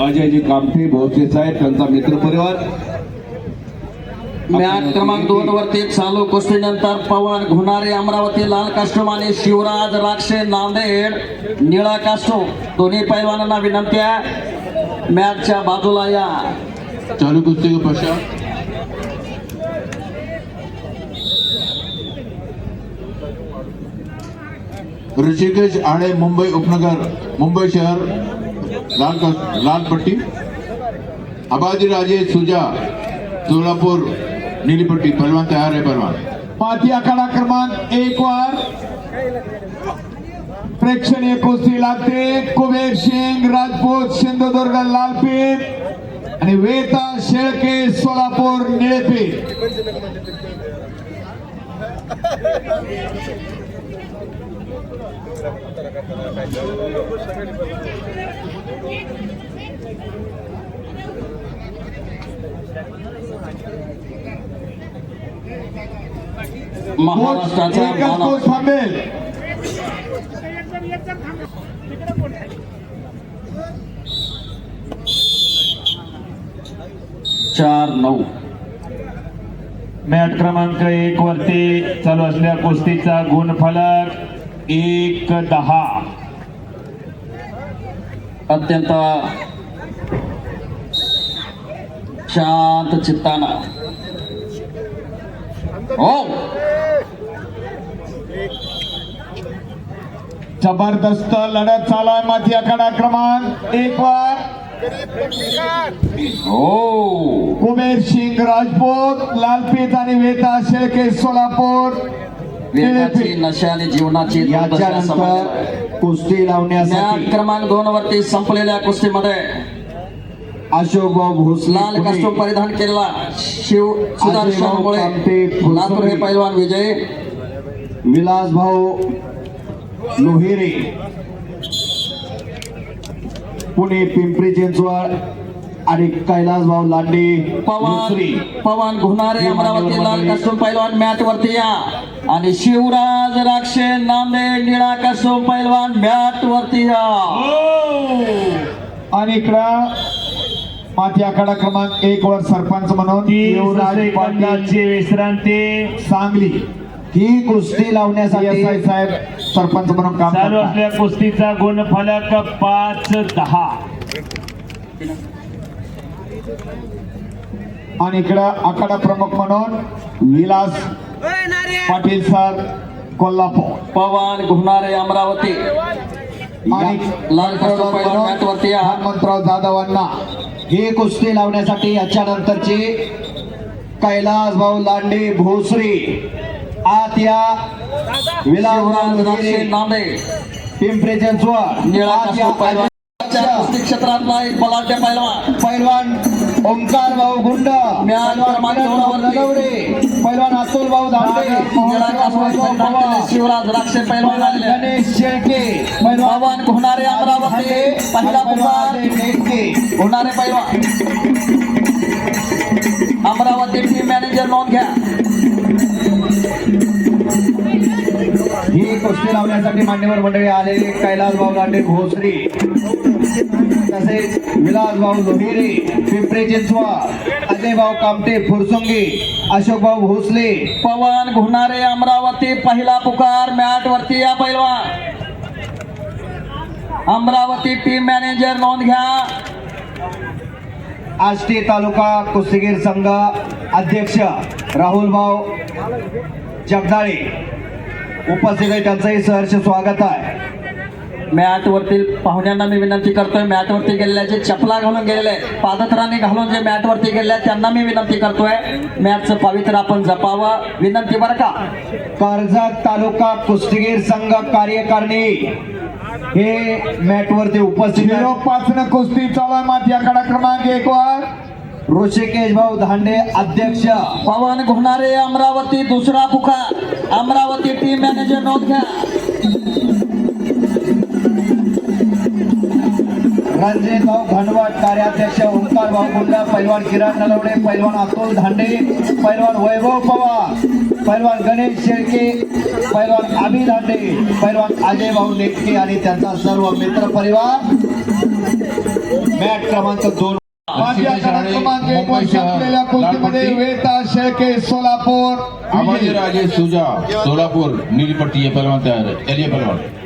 अजयजी कामठे भोसले साहेब त्यांचा मित्र परिवार. मॅच क्रमांक दोन वरती चालू कुस्तीनंतर पवन घुणारे अमरावती लाल कास्टूम आणि शिवराज राक्षे नांदेड निळा कास्टूम दोन्ही पैलवानांना विनंती आहे. मॅचच्या बाजूला या. चालू कुस्ती के पश्चात ऋषिकेश आड़े मुंबई उपनगर मुंबई शहर. लाल लाल पट्टी. आबादी राजे सुजा सोलापूर नीली पट्टी. तयार आहे है पहलवान आखाडा क्रमांक एक वर. प्रेक्षणीय कुस्ती लागते. कुबेर सिंग राजपूत सिंधुदुर्ग लालपीठ आणि वेता शेळके सोलापूर निळेपीठ महाराष्ट्राचा चार नऊ. मॅट क्रमांक एक वरती चालू असलेल्या कुस्तीचा गुणफलक. एक दहा. अत्यंत शांत चित्ताना. हो. जबरदस्त लढत चालाय माझी आखाडा क्रमांक. एक वर. हो. कुबेर सिंग राजपूत लालपीत आणि वेता शेळके सोलापूर. वेगाची निळेपीठ नशा आणि जीवनाची. याच्यानंतर कुस्ती लावण्यासाठी क्रमांक दोन वरती संपलेल्या कुस्तीमध्ये भोसले लाल कास्टूम परिधान केलेला शिव सुदर्शन मुळे. लातूर हे पैलवान विजय विलासभाऊ लोहिरे पुणे पिंपरी चिंचवड आणि कैलासभाऊ लांडे पवन पवन घुनारे हे अमरावती लाल. कास्टूम पैलवान मॅट वरती या. आणि शिवराज राक्षे नांदेड निळा कास्टूम पैलवान मॅट वरती या आणि इकडं माती आखाडा क्रमांक एक वर सरपंच म्हणून पाटील. सेकंदाची विश्रांती. सांगली. ही कुस्ती लावण्यासाठी साहेब सरपंच म्हणून काम चालू करतात. असलेल्या कुस्तीचा गुणफलक पाच दहा. आणि इकडं आखाडा प्रमुख म्हणून विलास पाटील सर कोल्हापूर. पवन घुनारे अमरावती. आणि हनुमंतराव जाधवांना ही कुस्ती लावण्यासाठी याच्या नंतरची कैलास भाऊ लांडे भोसरी आत या विलास नांदेड पिंपरी चिंचवड निळा आत या कास्टूम पैलवान कुस्ती क्षेत्रातला एक बलाढ्य पैलवान. पैलवान ओंकार भाऊ गुंड म्यान क्रमांक दोन. पैलवान अतुल भाऊ धांडे केलेले शिवराज राक्षे पैलवान. गणेश शेळके पवन घुनारे अमरावती. पहिला पुकार होणारे पैलवान. अमरावती टीम मॅनेजर नोंद घ्या. ही कुस्ती लावण्यासाठी मान्यवर मंडळी आलेले कैलास भाऊ लांडे भोसरी. तसेच विलासभाऊ भाऊ पिंपरे पिंपरी चिंचवड अजय कामटे फुरसुंगी अशोकभाऊ भोसले. पवन घुणारे अमरावती पहिला पुकार मॅट वरती या पैलवान. अमरावती टीम मॅनेजर नोंद घ्या. आष्टी तालुका कुस्तीगीर संघ अध्यक्ष राहुल भाऊ जगदाळे. उपस्थित आहे त्यांचंही सहर्ष स्वागत आहे. मॅट वरती पाहुण्यांना मी विनंती करतोय मॅट वरती गेलेल्या जे चपला घालून गेलेले पादत्राने घालून जे मॅट वरती गेले आहेत, त्यांना मी विनंती करतोय मॅटचं पवित्र आपण जपावं. विनंती बरं का? कर्जत तालुका कुस्तीगीर संघ कार्यकारिणी हे मॅटवरती उपस्थित झिरो आहेत. पाच न कुस्ती चालू आहे माती आखाडा क्रमांक एक वर. ऋषिकेश भाऊ धांडे अध्यक्ष. पवन घुनारे अमरावती दुसरा पुकार. अमरावती टीम मॅनेजर नोंद घ्या. रणजित भाऊ घनवट कार्याध्यक्ष ओंकार भाऊ गुंडा पैलवान किरण नलवडे पैलवान अतुल धांडे पैलवान वैभव पवार पैलवान गणेश शेळके पैलवान आबी धांडे पैलवान अजय भाऊ नेटके आणि त्यांचा सर्व मित्र परिवार. मॅट क्रमांक दोन. शेळके सोलापूर. आबाजीराजे सुजा सोलापूर नीली पट्टी ये पहलवान तैयार है चलिए पहलवान